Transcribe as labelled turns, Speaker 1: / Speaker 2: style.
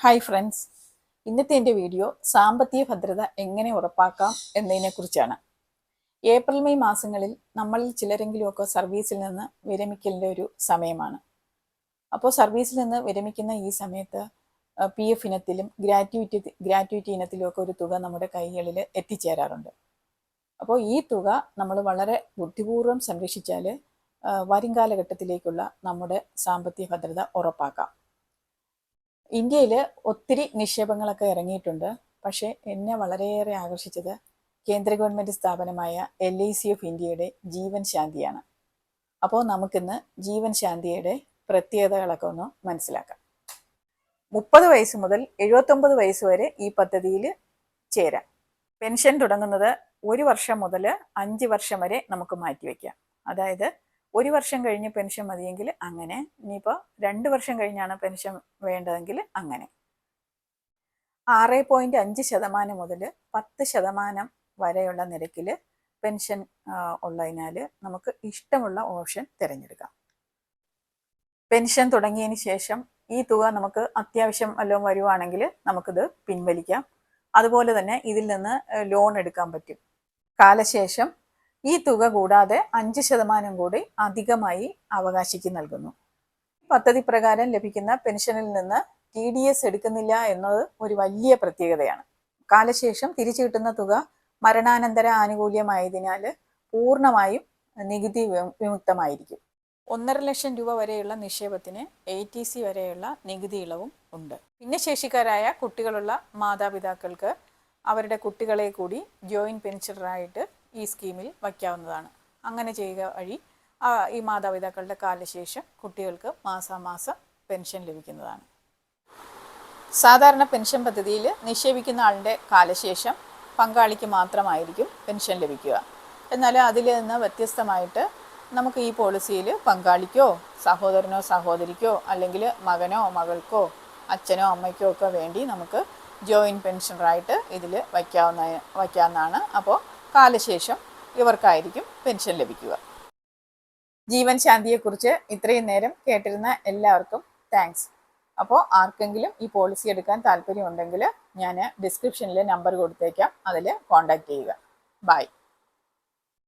Speaker 1: Hi friends ഇന്നത്തെ എന്റെ video സാമ്പത്തിക ഭദ്രത എങ്ങനെ ഉറപ്പാക്കാം എന്നതിനെക്കുറിച്ചാണ് ഏപ്രിൽ മെയ് മാസങ്ങളിൽ നമ്മളിൽ ചിലരെങ്കിലുമൊക്കെ സർവീസിൽ നിന്ന് വിരമിക്കലിന്റെ ഒരു സമയമാണ്. അപ്പോൾ സർവീസിൽ നിന്ന് വിരമിക്കുന്ന ഈ സമയത്ത് പി എഫ് ഇനത്തിലും ഗ്രാറ്റുവിറ്റി ഗ്രാറ്റുവിറ്റി ഇനത്തിലുമൊക്കെ ഒരു തുക നമ്മുടെ കൈകളിൽ എത്തിച്ചേരാറുണ്ട്. അപ്പോൾ ഈ തുക നമ്മൾ വളരെ ബുദ്ധിപൂർവം സംരക്ഷിച്ചാൽ വരും കാലഘട്ടത്തിലേക്കുള്ള നമ്മുടെ സാമ്പത്തിക ഭദ്രത ഉറപ്പാക്കാം. ഇന്ത്യയിൽ ഒത്തിരി നിക്ഷേപങ്ങളൊക്കെ ഇറങ്ങിയിട്ടുണ്ട്. പക്ഷേ എന്നെ വളരെയേറെ ആകർഷിച്ചത് കേന്ദ്ര ഗവൺമെന്റ് സ്ഥാപനമായ എൽ ഐ സി ഓഫ് ഇന്ത്യയുടെ ജീവൻ ശാന്തിയാണ്. അപ്പോൾ നമുക്കിന്ന് ജീവൻ ശാന്തിയുടെ പ്രത്യേകതകളൊക്കെ ഒന്ന് മനസ്സിലാക്കാം. മുപ്പത് വയസ്സ് മുതൽ എഴുപത്തൊമ്പത് വയസ്സ് വരെ ഈ പദ്ധതിയിൽ ചേരാം. പെൻഷൻ തുടങ്ങുന്നത് ഒരു വർഷം മുതൽ അഞ്ച് വർഷം വരെ നമുക്ക് മാറ്റിവെക്കാം. അതായത് ഒരു വർഷം കഴിഞ്ഞ് പെൻഷൻ മതിയെങ്കിൽ അങ്ങനെ. ഇനിയിപ്പോൾ രണ്ട് വർഷം കഴിഞ്ഞാണ് പെൻഷൻ വേണ്ടതെങ്കിൽ അങ്ങനെ. ആറ് പോയിന്റ് അഞ്ച് ശതമാനം മുതൽ പത്ത് ശതമാനം വരെയുള്ള നിരക്കിൽ പെൻഷൻ ഉള്ളതിനാൽ നമുക്ക് ഇഷ്ടമുള്ള ഓപ്ഷൻ തിരഞ്ഞെടുക്കാം. പെൻഷൻ തുടങ്ങിയതിന് ശേഷം ഈ തുക നമുക്ക് അത്യാവശ്യം വല്ലതും വരുവാണെങ്കിൽ നമുക്കിത് പിൻവലിക്കാം. അതുപോലെ തന്നെ ഇതിൽ നിന്ന് ലോൺ എടുക്കാൻ പറ്റും. കാലശേഷം ഈ തുക കൂടാതെ അഞ്ച് ശതമാനം കൂടി അധികമായി അവകാശിക്ക് നൽകുന്നു. പദ്ധതി പ്രകാരം ലഭിക്കുന്ന പെൻഷനിൽ നിന്ന് ടി ഡി എസ് എടുക്കുന്നില്ല എന്നത് ഒരു വലിയ പ്രത്യേകതയാണ്. കാലശേഷം തിരിച്ചു കിട്ടുന്ന തുക മരണാനന്തര ആനുകൂല്യമായതിനാൽ പൂർണമായും നികുതി വിമുക്തമായിരിക്കും. ഒന്നര ലക്ഷം രൂപ വരെയുള്ള നിക്ഷേപത്തിന് എ ടി സി വരെയുള്ള നികുതി ഇളവും ഉണ്ട്. ഭിന്നശേഷിക്കാരായ കുട്ടികളുള്ള മാതാപിതാക്കൾക്ക് അവരുടെ കുട്ടികളെ കൂടി ജോയിന്റ് പെൻഷനറായിട്ട് ഈ സ്കീമിൽ വയ്ക്കാവുന്നതാണ്. അങ്ങനെ ചെയ്യുക വഴി ഈ മാതാപിതാക്കളുടെ കാലശേഷം കുട്ടികൾക്ക് മാസാമാസം പെൻഷൻ ലഭിക്കുന്നതാണ്. സാധാരണ പെൻഷൻ പദ്ധതിയിൽ നിക്ഷേപിക്കുന്ന ആളിന്റെ കാലശേഷം പങ്കാളിക്ക് മാത്രമായിരിക്കും പെൻഷൻ ലഭിക്കുക. എന്നാൽ അതിൽ നിന്ന് വ്യത്യസ്തമായിട്ട് നമുക്ക് ഈ പോളിസിയിൽ പങ്കാളിക്കോ സഹോദരനോ സഹോദരിക്കോ അല്ലെങ്കിൽ മകനോ മകൾക്കോ അച്ഛനോ അമ്മയ്ക്കോ ഒക്കെ വേണ്ടി നമുക്ക് ജോയിന്റ് പെൻഷനറായിട്ട് ഇതിൽ വയ്ക്കാവുന്ന വയ്ക്കാവുന്നതാണ്. അപ്പോൾ കാലശേഷം ഇവർക്കായിരിക്കും പെൻഷൻ ലഭിക്കുക. ജീവൻ ശാന്തിയെക്കുറിച്ച് ഇത്രയും നേരം കേട്ടിരുന്ന എല്ലാവർക്കും താങ്ക്സ് അപ്പോൾ ആർക്കെങ്കിലും ഈ പോളിസി എടുക്കാൻ താല്പര്യമുണ്ടെങ്കിൽ ഞാൻ ഡിസ്ക്രിപ്ഷനിൽ നമ്പർ കൊടുത്തേക്കാം. അതിൽ കോൺടാക്റ്റ് ചെയ്യുക. ബൈ